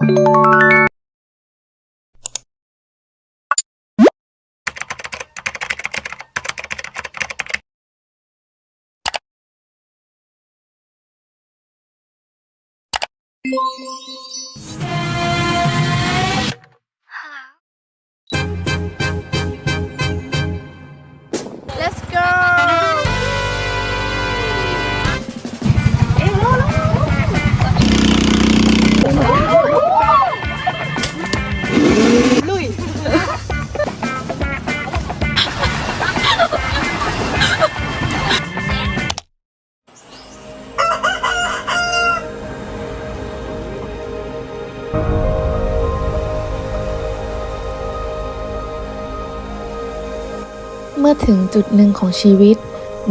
Música ถึงจุดหนึ่งของชีวิต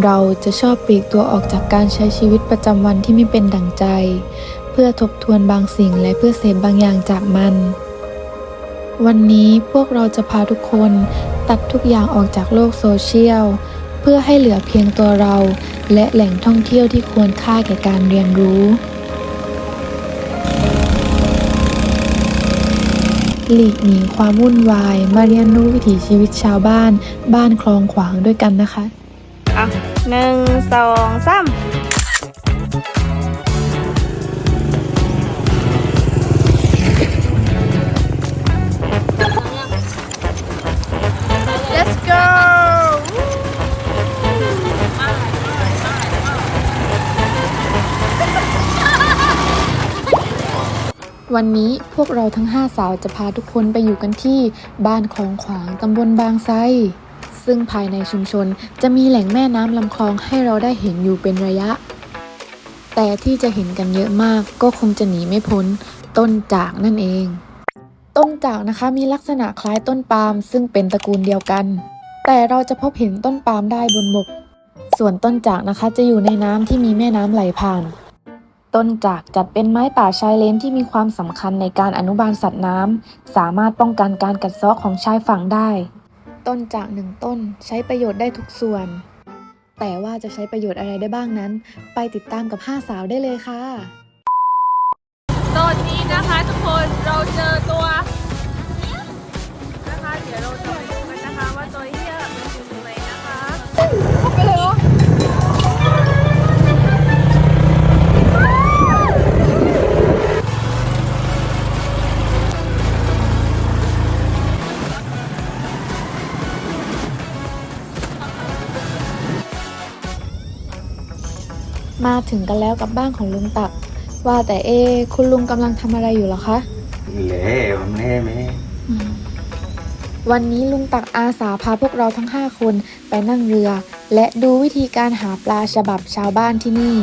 เราจะชอบปลีกตัวออกจากการใช้ชีวิตประจำวันที่ไม่เป็นดั่งใจ เพื่อทบทวนบางสิ่งและเพื่อเสพบางอย่างจากมัน วันนี้พวกเราจะพาทุกคนตัดทุกอย่างออกจากโลกโซเชียล เพื่อให้เหลือเพียงตัวเรา และแหล่งท่องเที่ยวที่ควรค่าแก่การเรียนรู้ หลีกหนีความวุ่นวาย มาเรียนรู้วิถีชีวิตชาวบ้าน บ้านคลองขวางด้วยกันนะคะอะหนึ่งสองสาม วันนี้พวกเราทั้ง 5 สาวจะพาทุกคนไปอยู่กันที่บ้านคลองขวางตำบลบางไทรซึ่งภายในชุมชนจะมีแหล่งแม่น้ำลำคลองให้เราได้เห็นอยู่เป็นระยะ แต่ที่จะเห็นกันเยอะมากก็คงจะหนีไม่พ้น ต้นจากนั่นเอง ต้นจากนะคะมีลักษณะคล้ายต้นปาล์มซึ่งเป็นตระกูลเดียวกัน แต่เราจะพบเห็นต้นปาล์มได้บนบก ส่วนต้นจากนะคะจะอยู่ในน้ำที่มีแม่น้ำไหลผ่าน ต้นจากจัดเป็นไม้ป่าชายเลนที่มีความสำคัญในการอนุบาลสัตว์น้ำ สามารถป้องกันการกัดเซาะของชายฝั่งได้ ต้นจากหนึ่งต้นใช้ประโยชน์ได้ทุกส่วน แต่ว่าจะใช้ประโยชน์อะไรได้บ้างนั้น ไปติดตามกับ 5 สาวได้เลยค่ะ ตอนนี้นะคะทุกคนเราเจอตัว ถึงกันแล้วกับบ้านของลุงตัก ว่าแต่เอะคุณลุงกำลังทำอะไรอยู่เหรอคะเละผมแน่แม่วันนี้ลุงตักอาสาพาพวกเราทั้ง 5 คนไปนั่งเรือ และดูวิธีการหาปลาฉบับชาวบ้านที่นี่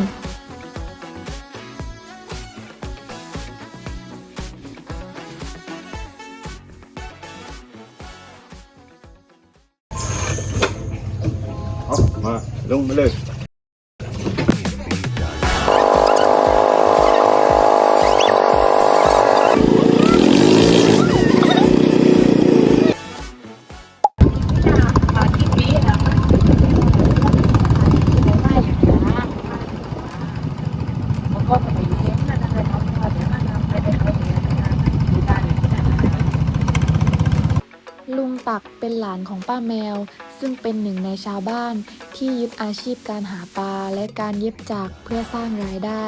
านของป้าแมว ซึ่งเป็นหนึ่งในชาวบ้าน ที่ยึดอาชีพการหาปลาและการเย็บจากเพื่อสร้างรายได้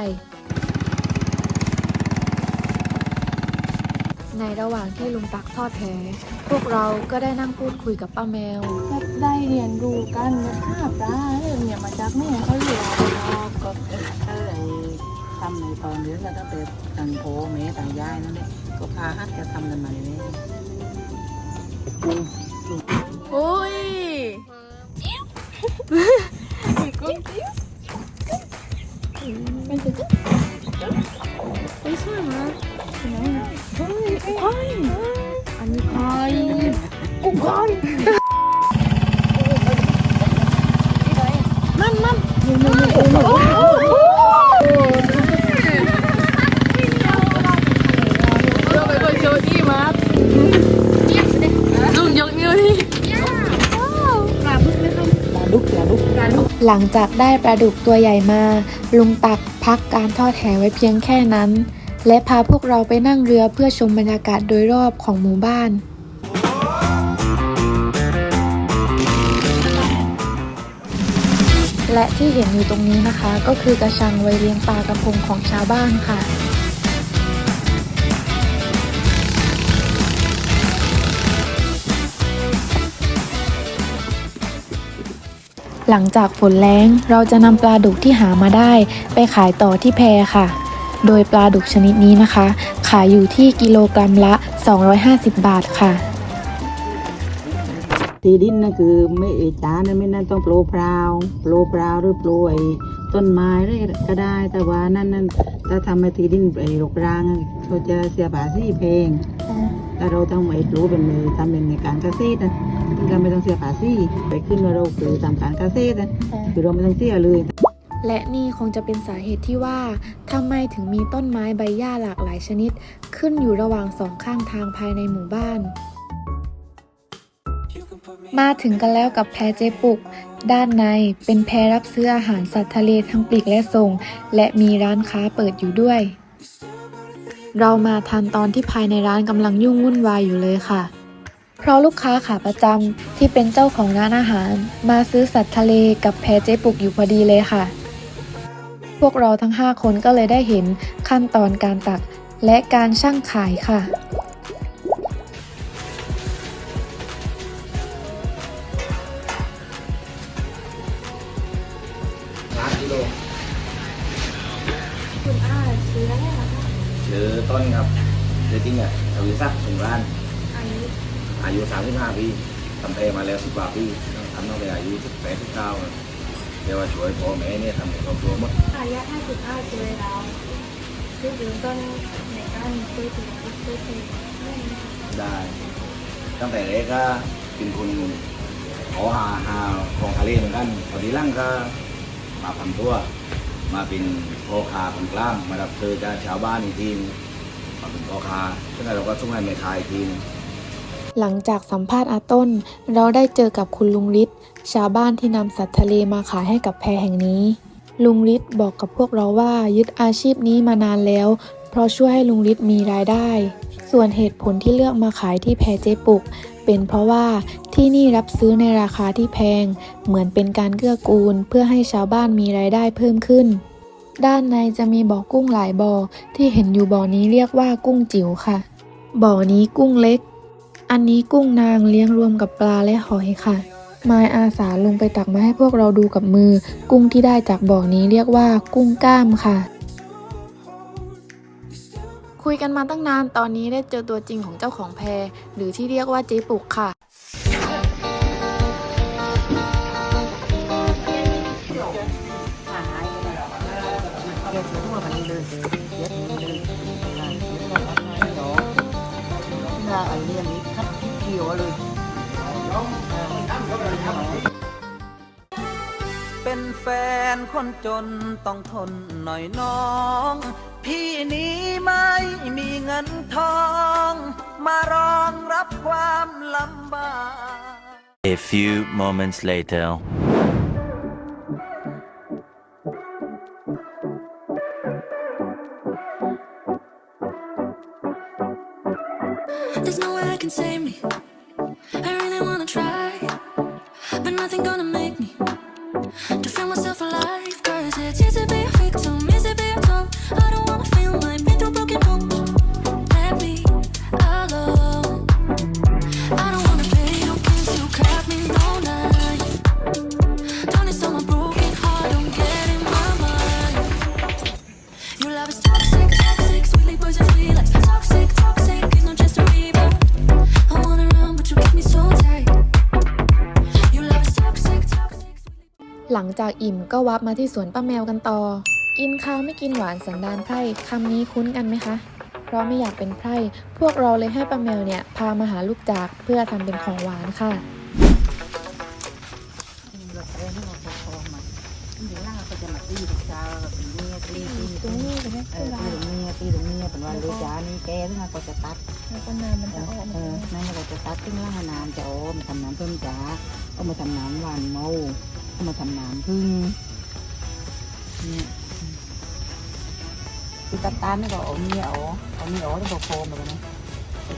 ในระหว่างที่ลุงตักทอดแหพวกเราก็ได้นั่งพูดคุยกับป้าแมว ได้เรียนรู้กันนะภาพได้เนี่ยมาจากแม่เขาอยู่เราก็เออไอ้ทำในตอนนี้ก็ตั้งแต่ตังโพแม่ตังยายนั่นแหละก็พาฮัดจะทำกันมาเลยอุ้ยไม่ใช่ไหมเฮ้ยไข่อัน นี้ไข่กุ้งไข่นั่นนั่นนี่นี่นี่โอ้โห หลังจากได้ปลาดุกตัวใหญ่มา ลุงตักพักการทอดแหไว้เพียงแค่นั้น และพาพวกเราไปนั่งเรือเพื่อชมบรรยากาศโดยรอบของหมู่บ้านและที่เห็นอยู่ตรงนี้นะคะ ก็คือกระชังไว้เลี้ยงปลากระพงของชาวบ้านค่ะ หลังจากฝนแล้งเราจะนำปลาดุกที่หามาได้ ไปขายต่อที่แพค่ะ โดยปลาดุกชนิดนี้นะคะ ขายอยู่ที่กิโลกรัมละ 250 บาทค่ะ ตีดินนั่นคือไม่เอจานะไม่นั่นต้องโปรพราวโปรพราวหรือโปรไอ้ต้นไม้อะไรก็ได้แต่ว่านั่นนั่นถ้าทำให้ตีดินไอ้รกรางอะเขาจะเสียภาษีแพงแต่เราต้องไอ้รู้เป็นมือทำเป็นในการเกษตรนะถึง การไม่ต้องเสียภาษีไปขึ้นว่าเราคือทำการเกษตรนะคือเราไม่ต้องเสียเลย และนี่คงจะเป็นสาเหตุที่ว่าทำไมถึงมีต้นไม้ใบหญ้าหลากหลายชนิด ขึ้นอยู่ระหว่างสองข้างทางภายในหมู่บ้าน มาถึงกันแล้วกับแพเจปุก ด้านในเป็นแพรับซื้ออาหารสัตว์ทะเลทั้งปลีกและส่ง และมีร้านค้าเปิดอยู่ด้วย เรามาทันตอนที่ภายในร้านกำลังยุ่งวุ่นวายอยู่เลยค่ะ เพราะลูกค้าขาประจำที่เป็นเจ้าของร้านอาหาร มาซื้อสัตว์ทะเลกับแพเจ๊ปุกอยู่พอดีเลยค่ะ พวกเราทั้ง 5 คนก็เลยได้เห็นขั้นตอนการตักและการช่างขายค่ะล้านกิโลคุณอาซื้อแล้วเนี่ยชื่อต้นครับชื่อจริงอะทวีศักดิ์สงร้านอันนี้ อายุ 35 ปีทำเพมาแล้ว 10กว่าปีทำตั้งแต่อายุ18 19นะเดี๋ยวว่าช่วยพ่อแม่เนี่ยทำในครอบครัวหมดอายุ55ซื้อแล้วคือถึงต้นในการซื้อถึงซื้อถึงได้ตั้งแต่เล็กก็เป็นคนขอหาหาของทะเลเหมือนกันพอดีหล่างก็มาทำตัว มาเป็นพ่อค้าคนกลางมารับซื้อจากชาวบ้านอีกทีมงมาเป็นพ่อค้าซึ่งเราก็ส่งให้แม่ค้าอีกทีมง หลังจากสัมภาษณ์อาต้น เราได้เจอกับคุณลุงฤทธิ์ชาวบ้านที่นำสัตว์ทะเลมาขายให้กับแพแห่งนี้ ลุงฤทธิ์บอกกับพวกเราว่ายึดอาชีพนี้มานานแล้ว เพราะช่วยให้ลุงฤทธิ์มีรายได้ ส่วนเหตุผลที่เลือกมาขายที่แพเจ๊ปุก เป็นเพราะว่าที่นี่รับซื้อในราคาที่แพง เหมือนเป็นการเกื้อกูล เพื่อให้ชาวบ้านมีรายได้เพิ่มขึ้นด้านในจะมีบ่อกุ้งหลายบ่อที่เห็นอยู่บ่อนี้เรียกว่ากุ้งจิ๋วค่ะ บ่อนี้กุ้งเล็ก อันนี้กุ้งนางเลี้ยงรวมกับปลาและหอยค่ะมายอาสาลงไปตักมาให้พวกเราดูกับมือ กุ้งที่ได้จากบ่อนี้เรียกว่ากุ้งกล้ามค่ะ คุยกันมาตั้งนานตอนนี้ได้เจอตัวจริงของเจ้าของแพรหรือที่เรียกว่าเจ๊ปุกค่ะ เป็นแฟนคนจนต้องทนหน่อยน้อง พี่นี้ไม่มีเงินทอง มารองรับความลำบาก A few moments later. Nothing gonna make หลังจากอิ่มก็วับมาที่สวนป้าแมวกันต่อ กินข้าวไม่กินหวานสันดานไพร่คำนี้คุ้นกันไหมคะ เพราะไม่อยากเป็นไพร่พวกเราเลยให้ป้าแมวเนี่ยพามาหาลูกจากเพื่อทำเป็นของหวานค่ะรถเร่งที่เราปกครองมาเดี๋ยวล่างก็จะมาตีลูกสาวเป็นเมียตีตีตรงนี้เออตีตรงเมียตีตรงเมียเป็นวันลูกจ้านี่แกซึ่งก็จะตัดแล้วก็น้ำมันจะออกเออนั่นเราจะตัดซึ่งล่างน้ำจะโอ้มาทำน้ำเพิ่มจ้าเอามาทำน้ำหวานเมา มาทำน้ำพึ่งเนี่ยตัดตานนี่ก็เอาเมียเอาเอาเมียเอาแล้วก็โคมแบบนี้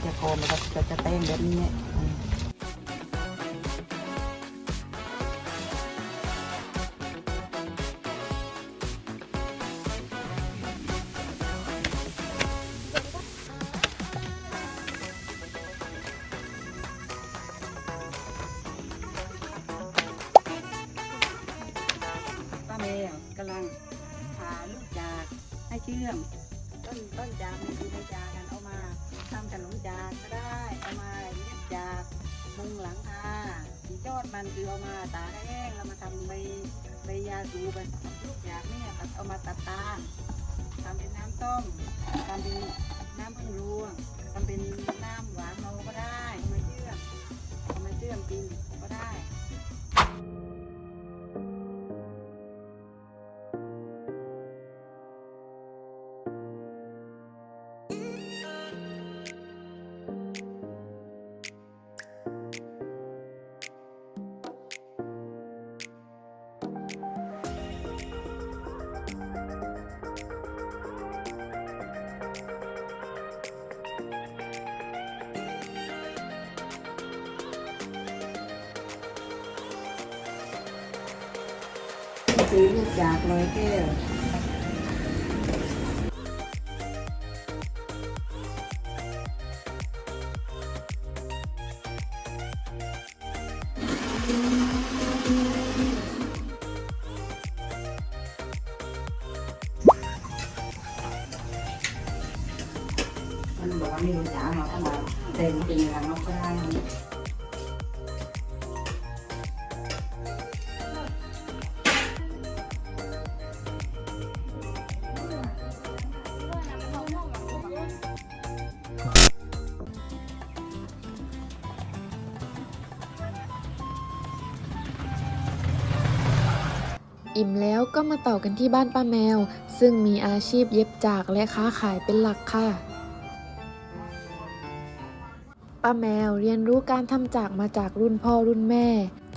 จะโคมแล้วก็จะจะเต้งแบบนี้ แมวกำลังผ่าลูกจากให้เชื่อม ต้นต้นจากนี่คือให้จากกันเอามาทำขนมจากก็ได้ เอามาเย็บจากมุงหลังคาสียอดมันคือเอามาตาแห้งแล้วมาทำใบใบยาสูบลูกจากเนี่ยเอามาตัดตาทำเป็นน้ำต้มทำเป็นน้ำพึ่งรวงทำเป็นน้ำหวานเมาก็ได้เอามาเชื่อมเอามาเชื่อมกินก็ได้ ซื้อลูกจากร้อยแก้ว อิ่มแล้วก็มาต่อกันที่บ้านป้าแมว ซึ่งมีอาชีพเย็บจากและค้าขายเป็นหลักค่ะป้าแมวเรียนรู้การทำจากมาจากรุ่นพ่อรุ่นแม่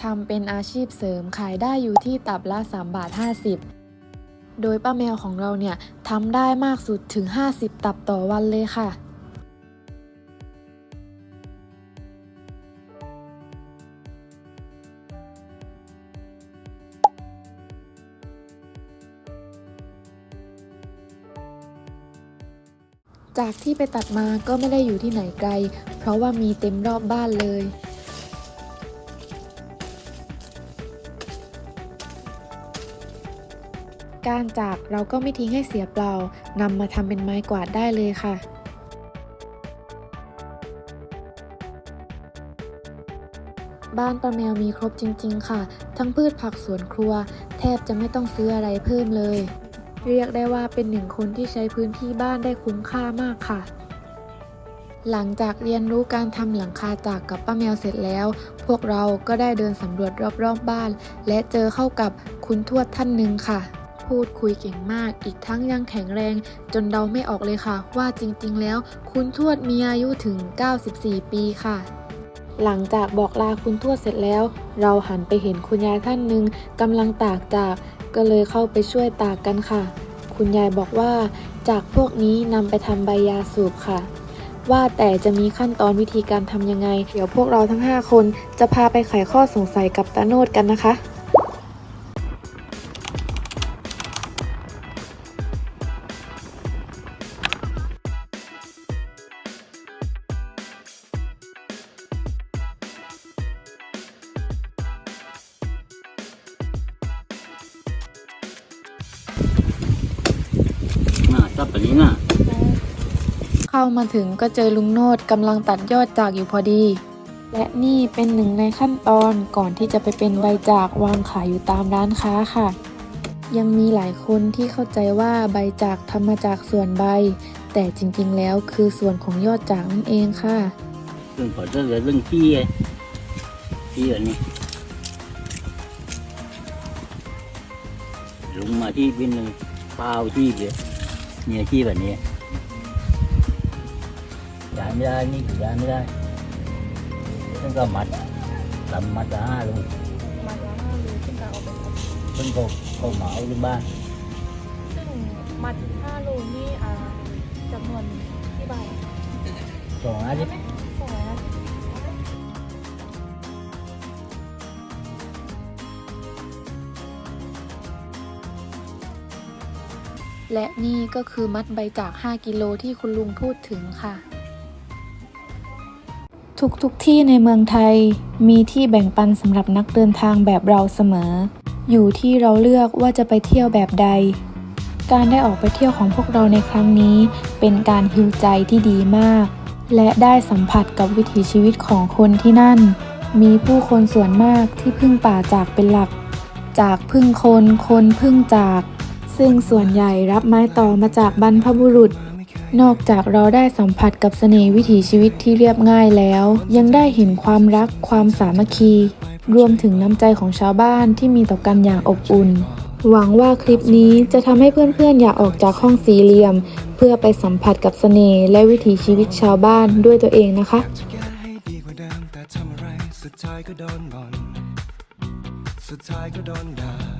ทำเป็นอาชีพเสริมขายได้อยู่ที่ตับละ3บาท50 โดยป้าแมวของเราเนี่ยทำได้มากสุดถึง 50 ตับต่อวันเลยค่ะ จากที่ไปตัดมาก็ไม่ได้อยู่ที่ไหนไกล เพราะว่ามีเต็มรอบบ้านเลยการจากเราก็ไม่ทิ้งให้เสียเปล่านำมาทำเป็นไม้กวาดได้เลยค่ะ บ้านป้าแมวมีครบจริง ๆ ค่ะ ทั้งพืชผักสวนครัว แทบจะไม่ต้องซื้ออะไรเพิ่มเลย เรียกได้ว่าเป็นหนึ่งคนที่ใช้พื้นที่บ้านได้คุ้มค่ามากค่ะ หลังจากเรียนรู้การทำหลังคาจากกับป้าแมวเสร็จแล้ว พวกเราก็ได้เดินสำรวจรอบๆบบ้าน และเจอเข้ากับคุณทวดท่านหนึ่งค่ะ พูดคุยเก่งมาก อีกทั้งยังแข็งแรง จนเดาไม่ออกเลยค่ะ ว่าจริงๆ แล้ว คุณทวดมีอายุถึง 94 ปีค่ะ หลังจากบอกลาคุณทวดเสร็จแล้ว เราหันไปเห็นคุณยายท่านหนึ่งกำลังตากจากก็เลยเข้าไปช่วยตากกันค่ะ คุณยายบอกว่า จากพวกนี้นำไปทำใบยาสูบค่ะ ว่าแต่จะมีขั้นตอนวิธีการทำยังไง เดี๋ยวพวกเราทั้ง 5 คนจะพาไปไขข้อสงสัยกับตาโนดกันนะคะ น่าจับแบบนี้น่ะเข้ามาถึงก็เจอลุงโนดกำลังตัดยอดจากอยู่พอดี และนี่เป็นหนึ่งในขั้นตอนก่อนที่จะไปเป็นใบจากวางขายอยู่ตามร้านค้าค่ะ ยังมีหลายคนที่เข้าใจว่าใบจากทำมาจากส่วนใบ แต่จริงๆแล้วคือส่วนของยอดจากนั่นเองค่ะเรื่องขอเรื่องเรื่องที่ไงที่อันนี้ลงมาที่เป็นหนึ่งเปล่าที่เดียว เนี่ยที่แบบนี้ย้ายไม่ได้นี่คือย้ายไม่ได้ต้องก็มัดลำมัดละห้าลูกเพิ่งก็ก็เหมาที่บ้าน ซึ่งมัด5โลนี่อ่าจำนวนกี่บาทสองอาทิตย์สอ และนี่ก็คือมัดใบจาก 5 กิโลที่คุณลุงพูดถึงค่ะ ทุกๆทที่ในเมืองไทยมีที่แบ่งปันสำหรับนักเดินทางแบบเราเสมอ อยู่ที่เราเลือกว่าจะไปเที่ยวแบบใด การได้ออกไปเที่ยวของพวกเราในครั้งนี้ เป็นการฮิวใจที่ดีมาก และได้สัมผัสกับวิถีชีวิตของคนที่นั่น มีผู้คนส่วนมากที่พึ่งป่าจากเป็นหลัก จากพึ่งคนคนพึ่งจาก ซึ่งส่วนใหญ่รับไม้ต่อมาจากบรรพบุรุษ นอกจากเราได้สัมผัสกับเสน่ห์วิถีชีวิตที่เรียบง่ายแล้ว ยังได้เห็นความรักความสามัคคี รวมถึงน้ำใจของชาวบ้านที่มีต่อกันอย่างอบอุ่น หวังว่าคลิปนี้จะทำให้เพื่อนๆ อยากออกจากห้องสี่เหลี่ยม เพื่อไปสัมผัสกับเสน่ห์และวิถีชีวิตชาวบ้านด้วยตัวเองนะคะสุดท้ายก็โดนบ่นสุดท้ายก็โดนด่า